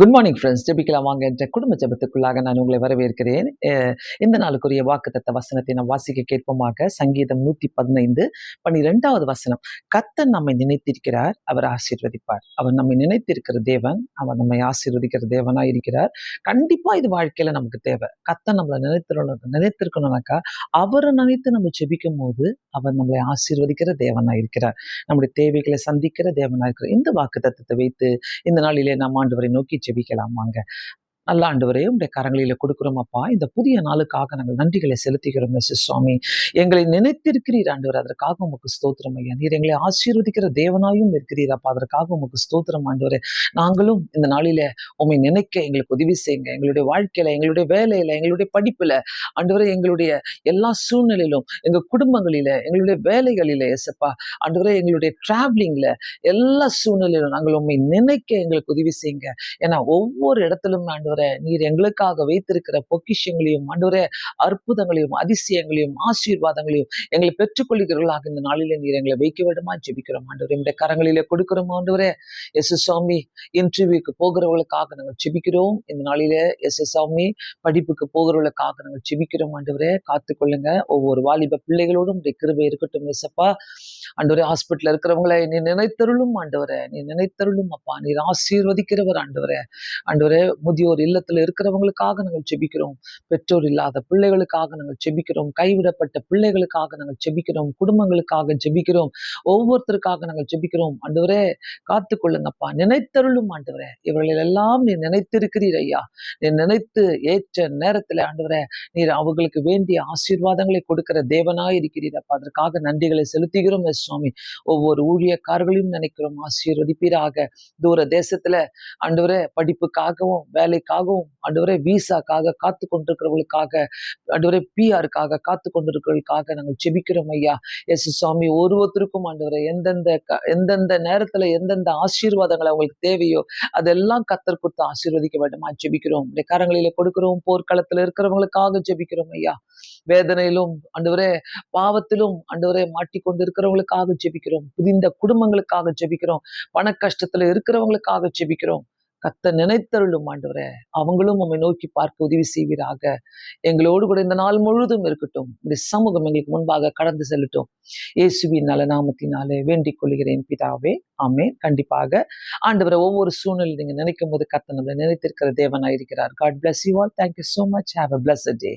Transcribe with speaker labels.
Speaker 1: Good morning friends ஜெபிக்கலாம் வாங்க என்ற குடும்ப ஜபத்துக்குள்ளாக நான் உங்களை வரவேற்கிறேன். இந்த நாளுக்குரிய வாக்கு தத்த வசனத்தை நான் வாசிக்க கேட்போமாக. சங்கீதம் நூற்றி பதினைந்து பன்னிரெண்டாவது வசனம். கத்தன் நம்மை நினைத்திருக்கிறார் அவர் ஆசீர்வதிப்பார். அவர் நம்மை நினைத்திருக்கிற தேவன் அவர் நம்மை ஆசீர்வதிக்கிற தேவனாக இருக்கிறார். கண்டிப்பா இது வாழ்க்கையில நமக்கு தேவை. கத்தன் நம்மளை நினைத்திருக்கணும் நினைத்திருக்கணும்னாக்கா அவரை நினைத்து நம்ம ஜெபிக்கும் போது அவர் நம்மளை ஆசீர்வதிக்கிற தேவனாக இருக்கிறார். நம்முடைய தேவைகளை சந்திக்கிற தேவனாக இருக்கிறார். இந்த வாக்கு தத்துவத்தை வைத்து இந்த நாளிலே நாம் ஆண்டவரை நோக்கி ஜெபிக்கலாம் வாங்க நல்ல ஆண்டவரே உடைய கரங்களில் கொடுக்குறோம் அப்பா இந்த புதிய நாளுக்காக நாங்கள் நன்றிகளை செலுத்துகிறோம் மிஸ்ஸஸ் சுவாமி. எங்களை நினைத்திருக்கிறீர் ஆண்டவர் அதற்காக உமக்கு ஸ்தோத்திரம் ஐயா. நீர் எங்களை ஆசீர்வதிக்கிற தேவனாயும் இருக்கிறீர் அப்பா அதற்காக உமக்கு ஸ்தோத்திரம் ஆண்டவரே. நாங்களும் இந்த நாளில உண்மை நினைக்க எங்களுக்கு உதவி செய்யுங்க. எங்களுடைய வாழ்க்கையில எங்களுடைய வேலையில எங்களுடைய படிப்புல ஆண்டவரே எங்களுடைய எல்லா சூழ்நிலையிலும் எங்க குடும்பங்களில எங்களுடைய வேலைகளில எசப்பா ஆண்டவரே எங்களுடைய டிராவலிங்ல எல்லா சூழ்நிலையிலும் நாங்கள் உண்மை நினைக்க எங்களுக்கு உதவி செய்யுங்க. ஏன்னா ஒவ்வொரு இடத்திலும் ஆண்டவரே நீர் எங்களுக்காக வைத்திருக்கிற பொக்கிஷங்களையும் ஆண்டவரே அற்புதங்களையும் அதிசயங்களையும் ஆசீர்வாதங்களையும் எங்களை பெற்றுக்கொள்கிறவர்களாக இந்த நாளிலே நீர் எங்களை வைக்க விடமா ஜெபிக்கிறோம் ஆண்டவரே. இந்த கரங்களிலே கொடுக்கிறோம் ஆண்டவரே. எஸ் சுவாமி இன்டர்வியூக்கு போகிறவர்களுக்காக நாங்கள் ஜெபிக்கிறோம். இந்த நாளிலே எஸ் சுவாமி படிப்புக்கு போகிறவர்களுக்காக நாங்கள் ஜெபிக்கிறோம் ஆண்டவரே. காத்துக்கொள்ளுங்க. ஒவ்வொரு வாலிப பிள்ளைகளோடும் கிருபை இருக்கட்டும் எசப்பா ஆண்டவரே ஹாஸ்பிட்டல் இருக்கிறவங்களை நீ நினைத்தருளும் ஆண்டவரே. நீ நினைத்தருளும் அப்பா. நீர் ஆசீர்வதிக்கிறவர் ஆண்டவரே. ஆண்டவரே முதியோர் இல்லத்துல இருக்கிறவங்களுக்காக நாங்கள் ஜெபிக்கிறோம் பெற்றோர் இல்லாத பிள்ளைகளுக்காக நாங்கள் ஜெபிக்கிறோம் கைவிடப்பட்ட பிள்ளைகளுக்காக நாங்கள் ஜெபிக்கிறோம் குடும்பங்களுக்காக ஜெபிக்கிறோம் ஒவ்வொருத்தருக்காக நாங்கள் ஜெபிக்கிறோம் ஆண்டவரே காத்துக்கொள்ளுங்கப்பா. நினைத்தருளும் ஆண்டவரே. இவர்கள் எல்லாம் நீ நினைத்திருக்கிறீர் ஐயா. நீ நினைத்து ஏற்ற நேரத்துல ஆண்டவரே நீர் அவர்களுக்கு வேண்டிய ஆசீர்வாதங்களை கொடுக்கிற தேவனாய் இருக்கிறீர் அப்பா. அதற்காக நன்றிகளை செலுத்துகிறோம் எஸ் சுவாமி. ஒவ்வொரு ஊழியக்காரர்களையும் நினைக்கிறோம். ஆசீர்வதிப்பீராக. தூர தேசத்துல ஆண்டவரே படிப்புக்காகவும் வேலைக்காகவும் ஆண்டவரே விசாக்காக காத்து கொண்டிருக்கிறவர்களுக்காக ஆண்டவரே பிஆருக்காக காத்து கொண்டிருக்கிறவர்களுக்காக நாங்கள் ஜெபிக்கிறோம் ஐயா. எஸ் சுவாமி ஒருவத்திற்கும் ஆண்டவரை எந்தெந்த க- எந்தெந்த நேரத்துல எந்தெந்த ஆசீர்வாதங்கள் அவங்களுக்கு தேவையோ அதெல்லாம் கத்தர் கொடுத்து ஆசீர்வதிக்க வேண்டுமா. ஜெபிக்கிறோம். கரங்களில கொடுக்கிறோம் போர்க்களத்துல இருக்கிறவங்களுக்காக ஜெபிக்கிறோம் ஐயா. வேதனையிலும் ஆண்டவரே பாவத்திலும் ஆண்டவரே மாட்டிக்கொண்டு இருக்கிறவங்களுக்காக ஜெபிக்கிறோம். புதிந்த குடும்பங்களுக்காக ஜெபிக்கிறோம். பண கஷ்டத்துல இருக்கிறவங்களுக்காக ஜெபிக்கிறோம். கத்த நினைத்தருளும் ஆண்டவரே. அவங்களும் உம்மை நோக்கி பார்க்க உதவி செய்வீராக. எங்களோடு கூட இந்த நாள் முழுதும் இருக்கட்டும். இந்த சமூகம் எங்களுக்கு முன்பாக கடந்து செல்லட்டும். இயேசுவின் நல நாமத்தினாலே வேண்டிக் கொள்கிறேன் பிதாவே. ஆமே கண்டிப்பாக ஆண்டவரை ஒவ்வொரு சூழ்நிலை நீங்க நினைக்கும் போது கத்த நம்மளை நினைத்திருக்கிற தேவனாயிருக்கிறார். God bless you all thank you so much have a bless day